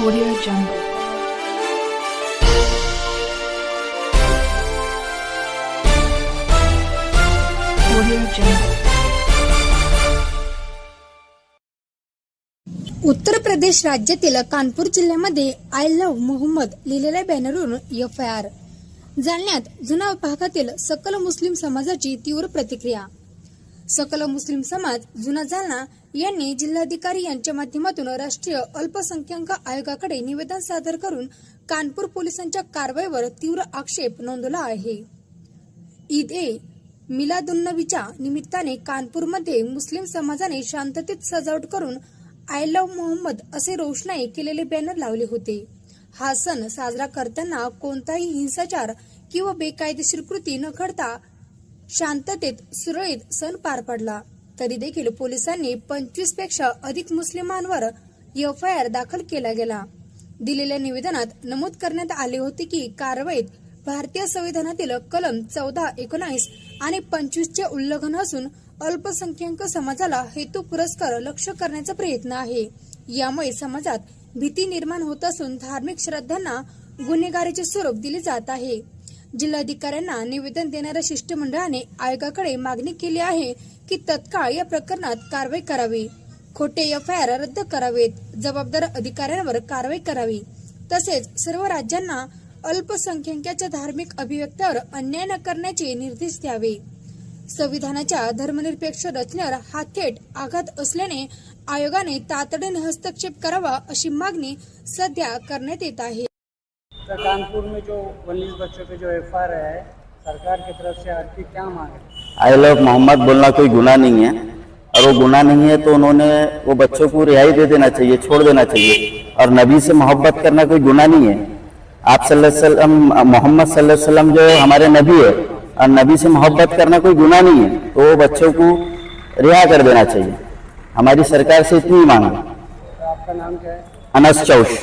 Audio Jungle. Uttar Pradesh राज्यातील कानपूर जिल्ह्यामध्ये I love Mohammed लिहिलेल्या बॅनरवरून एफ आय आर जालन्यात जुना भागातील सकल मुस्लिम समाजाची तीव्र प्रतिक्रिया. सकल मुस्लिम समाज जुना जालना यांनी जिल्हाधिकारी यांच्या माध्यमातून राष्ट्रीय अल्पसंख्याक आयोगाकडे निवेदन सादर करून कानपूर पोलिसांच्या कारवाईवर तीव्र आक्षेप नोंदवला आहे. ईद ए मिलादुन्नबीच्या निमित्ताने कानपूरमध्ये मुस्लिम समाजाने शांततेत सजावट करून आय लव्ह मोहम्मद असे रोषणाई केलेले बॅनर लावले होते. हा सण साजरा करताना कोणताही हिंसाचार किंवा बेकायदेशीर कृती न घडता शांततेत सुरळीत सण पार पडला. तरी देखील पोलिसांनी पंचवीसपेक्षा अधिक मुस्लिमांवर एफ आय आर दाखल केला गेला. दिलेल्या निवेदनात नमूद करण्यात आले होते की कारवाईत भारतीय संविधानातील कलम चौदा एकोणावीस आणि पंचवीस चे उल्लंघन असून अल्पसंख्याक समाजाला हेतू पुरस्कार लक्ष करण्याचा प्रयत्न आहे. यामुळे समाजात भीती निर्माण होत असून धार्मिक श्रद्धांना गुन्हेगारीचे स्वरूप दिले जात आहे. जिल्हाधिकाऱ्यांना निवेदन देणाऱ्या शिष्टमंडळाने आयोगाकडे मागणी केली आहे की तत्काळ या प्रकरणात कारवाई करावी. खोटे एफ आय आर रद्द करावेत जबाबदार अधिकाऱ्यांवर कारवाई करावी. तसेच सर्व राज्यांना अल्पसंख्याकाच्या धार्मिक अभिव्यक्त्यावर अन्याय न करण्याचे निर्देश द्यावे. संविधानाच्या धर्मनिरपेक्ष रचनेवर हा थेट आघात असल्याने आयोगाने तातडीने हस्तक्षेप करावा अशी मागणी सध्या करण्यात येत आहे. तो कानपुर में जो उन्नीस बच्चों पे जो एफ़ है सरकार की तरफ़ से आपकी क्या मांग है? आई लव मोहम्मद बोलना कोई गुना नहीं है। और वो गुना नहीं है तो उन्होंने वो बच्चों को रिहाई दे देना चाहिए छोड़ देना चाहिए। और नबी से मोहब्बत करना कोई गुना नहीं है। आप सल्लल्लाहु अलैहि वसल्लम मोहम्मद सल्लल्लाहु अलैहि वसल्लम जो हमारे नबी है और नबी से मोहब्बत करना कोई गुना नहीं है तो वो बच्चों को रिहा कर देना चाहिए। हमारी सरकार से इतनी मांग है। तो आपका नाम क्या है? अनस चौश